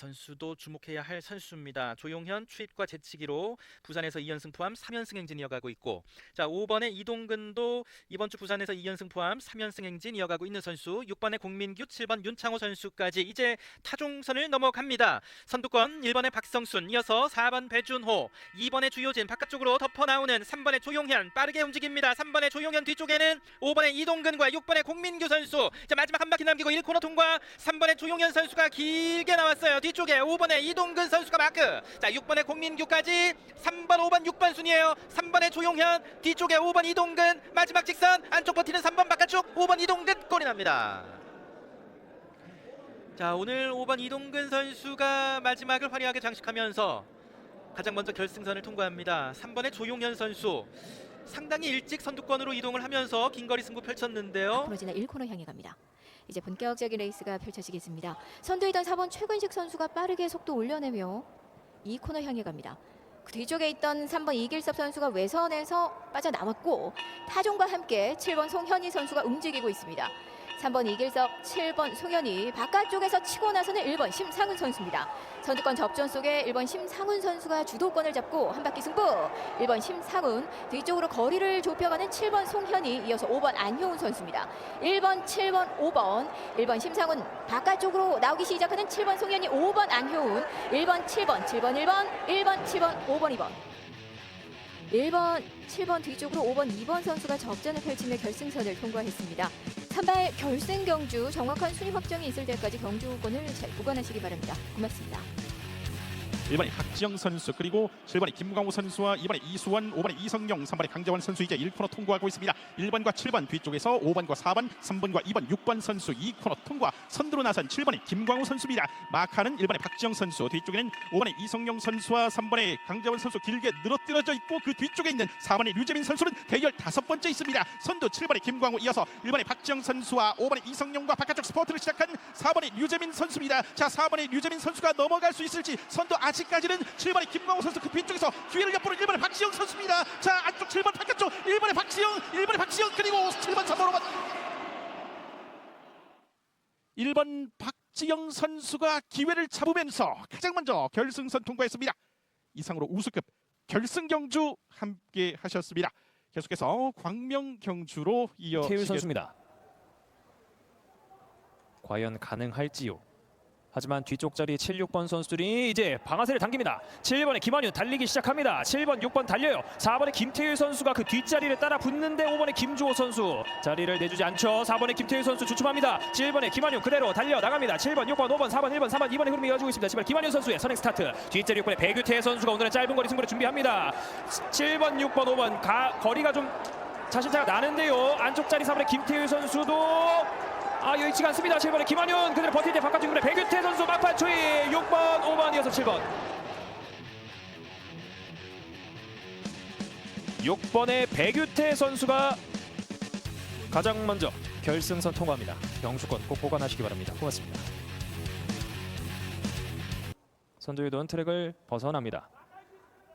선수도 주목해야 할 선수입니다. 조용현 추입과 재치기로 부산에서 2연승 포함 3연승 행진 이어가고 있고 자 5번에 이동근도 이번 주 부산에서 2연승 포함 3연승 행진 이어가고 있는 선수 6번에 공민규 7번 윤창호 선수까지 이제 타종선을 넘어갑니다. 선두권 1번에 박성순 이어서 4번 배준호 2번에 주효진 바깥쪽으로 덮어 나오는 3번에 조용현 빠르게 움직입니다. 3번에 조용현 뒤쪽에는 5번에 이동근과 6번에 공민규 선수 자 마지막 한 바퀴 남기고 1코너 통과 3번에 조용현 선수가 길게 나왔어요. 뒤 쪽에 5번에 이동근 선수가 마크 자 6번에 공민규까지 3번 5번 6번 순이에요. 3번에 조용현 뒤쪽에 5번 이동근 마지막 직선 안쪽 버티는 3번 바깥쪽 5번 이동근 골이 납니다. 자 오늘 5번 이동근 선수가 마지막을 화려하게 장식하면서 가장 먼저 결승선을 통과합니다. 3번의 조용현 선수 상당히 일찍 선두권으로 이동을 하면서 긴 거리 승부 펼쳤는데요. 앞으로 지나 1코너 향해 갑니다. 이제 본격적인 레이스가 펼쳐지겠습니다. 선두이던 4번 최근식 선수가 빠르게 속도 올려내며 2코너 향해 갑니다. 그 뒤쪽에 있던 3번 이길섭 선수가 외선에서 빠져나왔고 타종과 함께 7번 송현희 선수가 움직이고 있습니다. 3번 이길섭, 7번 송현희 바깥쪽에서 치고 나서는 1번 심상훈 선수입니다. 선두권 접전 속에 1번 심상훈 선수가 주도권을 잡고 한 바퀴 승부 1번 심상훈 뒤쪽으로 거리를 좁혀가는 7번 송현희 이어서 5번 안효훈 선수입니다. 1번, 7번, 5번 1번 심상훈 바깥쪽으로 나오기 시작하는 7번 송현희 5번 안효훈 1번, 7번, 7번, 1번 1번, 7번, 5번, 2번 1번, 7번 뒤쪽으로 5번, 2번 선수가 접전을 펼치며 결승선을 통과했습니다. 선발 결승 경주 정확한 순위 확정이 있을 때까지 경주권을 잘 보관하시기 바랍니다. 고맙습니다. 1번이 박지영 선수 그리고 7번이 김광우 선수와 2번에 이수원, 5번에 이성용, 3번에 강재원 선수 이제 1코너 통과하고 있습니다. 1번과 7번 뒤쪽에서 5번과 4번, 3번과 2번, 6번 선수 2코너 통과. 선두로 나선 7번의 김광우 선수입니다. 마카는 1번의 박지영 선수, 뒤쪽에는 5번의 이성용 선수와 3번의 강재원 선수 길게 늘어뜨려져 있고 그 뒤쪽에 있는 4번의 류재민 선수는 대결 다섯 번째 있습니다. 선두 7번의 김광우 이어서 1번의 박지영 선수와 5번의 이성용과 바깥쪽 스포트를 시작한 4번의 류재민 선수입니다. 자, 4번의 류재민 선수가 넘어갈 수 있을지 선두 아직 까지는 7번의 김광우 선수 그 뒤쪽에서 기회를 엿보는 1번의 박지영 선수입니다. 자, 안쪽 7번 바깥쪽 1번의 박지영, 1번의 박지영 그리고 7번 3번 5번 1번 박지영 선수가 기회를 잡으면서 가장 먼저 결승선 통과했습니다. 이상으로 우수급 결승 경주 함께 하셨습니다. 계속해서 광명 경주로 이어 태율 선수입니다. 과연 가능할지요? 하지만 뒤쪽 자리 7, 6번 선수들이 이제 방아쇠를 당깁니다. 7번의 김한윤 달리기 시작합니다. 7번, 6번 달려요. 4번의 김태율 선수가 그 뒷자리를 따라 붙는데 5번의 김주호 선수 자리를 내주지 않죠. 4번의 김태율 선수 주춤합니다. 7번의 김한윤 그대로 달려 나갑니다. 7번, 6번, 5번, 4번, 1번, 3번, 2번의 흐름이 이어지고 있습니다. 7번 김한윤 선수의 선행 스타트. 뒷자리 6번의 배규태 선수가 오늘은 짧은 거리 승부를 준비합니다. 7번, 6번, 5번 가, 거리가 좀 자신차가 나는데요. 안쪽 자리 4번의 김태율 선수도 아 여의치가 않습니다. 7번의 김한윤 그대로 버틸 때 바깥쪽 중간에 백유태 선수 막판 초이 6번 5번 이어서 7번 6번의 백유태 선수가 가장 먼저 결승선 통과합니다. 영수권 꼭 보관하시기 바랍니다. 고맙습니다. 선두유도는 트랙을 벗어납니다.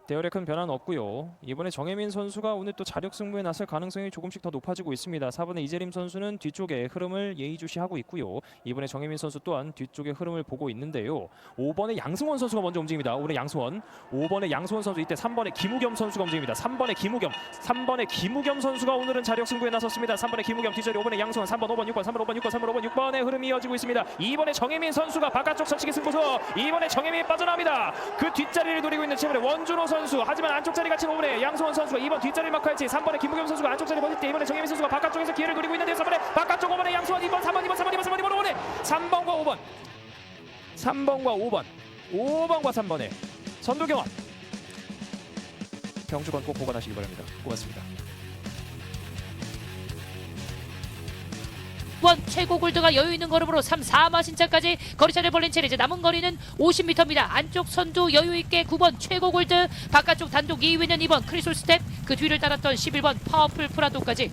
대열에 큰 변화는 없고요. 이번에 정혜민 선수가 오늘 또 자력 승부에 나설 가능성이 조금씩 더 높아지고 있습니다. 4번의 이재림 선수는 뒤쪽에 흐름을 예의주시하고 있고요. 이번에 정혜민 선수 또한 뒤쪽의 흐름을 보고 있는데요. 5번의 양승원 선수가 먼저 움직입니다. 오늘 양승원. 5번의 양승원 선수 이때 3번의 김우겸 선수가 움직입니다. 3번의 김우겸. 3번의 김우겸 선수가 오늘은 자력 승부에 나섰습니다. 3번의 김우겸 뒤자리 5번의 양승원 3번 5번 6번 3번 5번 6번 3번 5번 6번의 흐름이 이어지고 있습니다. 2번의 정혜민 선수가 바깥쪽 선치기 승부수 2번의 정혜민이 빠져나옵니다. 그 뒷자리를 노리고 있는 7번의 원준호 선수 하지만 안쪽 자리 같이 5번의 양승원 선수가 2번 뒷자리를 마크할지. 3번의 김우겸 선수가 안쪽 자리 버틸 때 2번의 정혜민 선수가 바깥쪽에서 기회를 노리고 있는데 3번의 바깥쪽 5번의 양승원. 2번 3번 2번 3번 2번 3번 2번 5번의 3번과 5번. 3번과 5번. 5번과 3번의 선두 경험. 경주권 꼭 보관하시기 바랍니다. 고맙습니다. 원 최고 골드가 여유 있는 걸음으로 3, 4마 신차까지 거리차를 벌린 채 이제 남은 거리는 50m입니다. 안쪽 선두 여유 있게 9번 최고 골드, 바깥쪽 단독 2위는 2번 크리솔 스텝, 그 뒤를 따랐던 11번 파워풀 프라도까지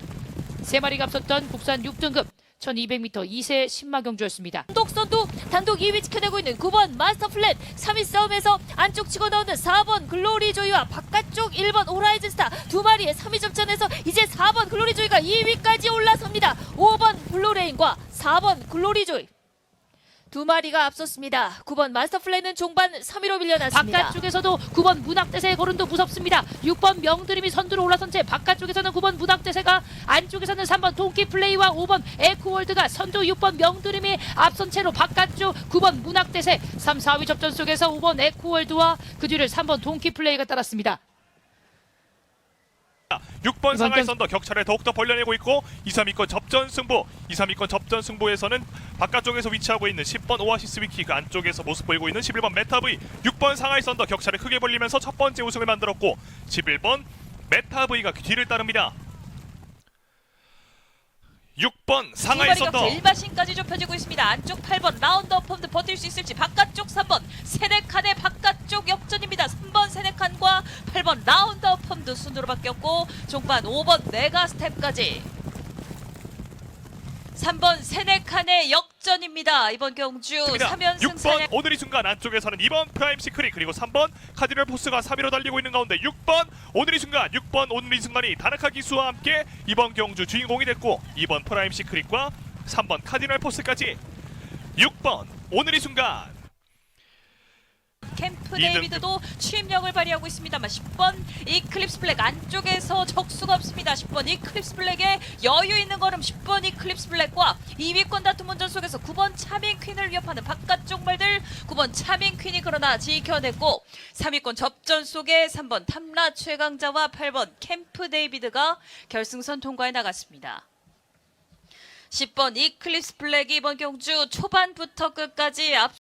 세 마리가 앞섰던 국산 6등급 1200m 2세 신마 경주였습니다. 단독 선두 단독 2위 지켜내고 있는 9번 마스터 플랫 3위 싸움에서 안쪽 치고 나오는 4번 글로리 조이와 바깥쪽 1번 오라이즌 스타 두 마리의 3위 접전에서 이제 4번 글로리 조이가 2위까지 올라섭니다. 5번 블루레인과 4번 글로리 조이 두 마리가 앞섰습니다. 9번 마스터 플레이는 종반 3위로 밀려났습니다. 바깥쪽에서도 9번 문학대세의 거른도 무섭습니다. 6번 명드림이 선두로 올라선 채 바깥쪽에서는 9번 문학대세가 안쪽에서는 3번 동키 플레이와 5번 에코월드가 선두 6번 명드림이 앞선 채로 바깥쪽 9번 문학대세 3, 4위 접전 속에서 5번 에코월드와 그 뒤를 3번 동키 플레이가 따랐습니다. 6번 이번 상하이 경- 선더 격차를 더욱더 벌려내고 있고 2, 3위권 접전 승부 2, 3위권 접전 승부에서는 바깥쪽에서 위치하고 있는 10번 오아시스 위키 그 안쪽에서 모습 보이고 있는 11번 메타브이 6번 상하이 선더 격차를 크게 벌리면서 첫 번째 우승을 만들었고 11번 메타브이가 그 뒤를 따릅니다 6번 상하이 선더 1마신까지 좁혀지고 있습니다. 안쪽 8번 라운드 어펌드 버틸 수 있을지 바깥쪽 3번 세네칸의 바깥쪽 역전입니다. 3번 세네칸과 8번 라운드 어펌드 순으로 바뀌었고 종반 5번 메가 스텝까지. 3번 세네칸의 역전입니다. 이번 경주 3연승 6번 사냥 오늘이 순간 안쪽에서는 2번 프라임 시크릿 그리고 3번 카디널 포스가 3위로 달리고 있는 가운데 6번 오늘이 순간 6번 오늘이 순간이 다나카 기수와 함께 이번 경주 주인공이 됐고 2번 프라임 시크릿과 3번 카디널 포스까지 6번 오늘이 순간 캠프 데이비드도 추임력을 발휘하고 있습니다만 10번 이클립스 블랙 안쪽에서 적수가 없습니다. 10번 이클립스 블랙의 여유 있는 걸음 10번 이클립스 블랙과 2위권 다툼 운전 속에서 9번 차민 퀸을 위협하는 바깥쪽 말들 9번 차민 퀸이 그러나 지켜냈고 3위권 접전 속에 3번 탐라 최강자와 8번 캠프 데이비드가 결승선 통과해 나갔습니다. 10번 이클립스 블랙이 이번 경주 초반부터 끝까지 앞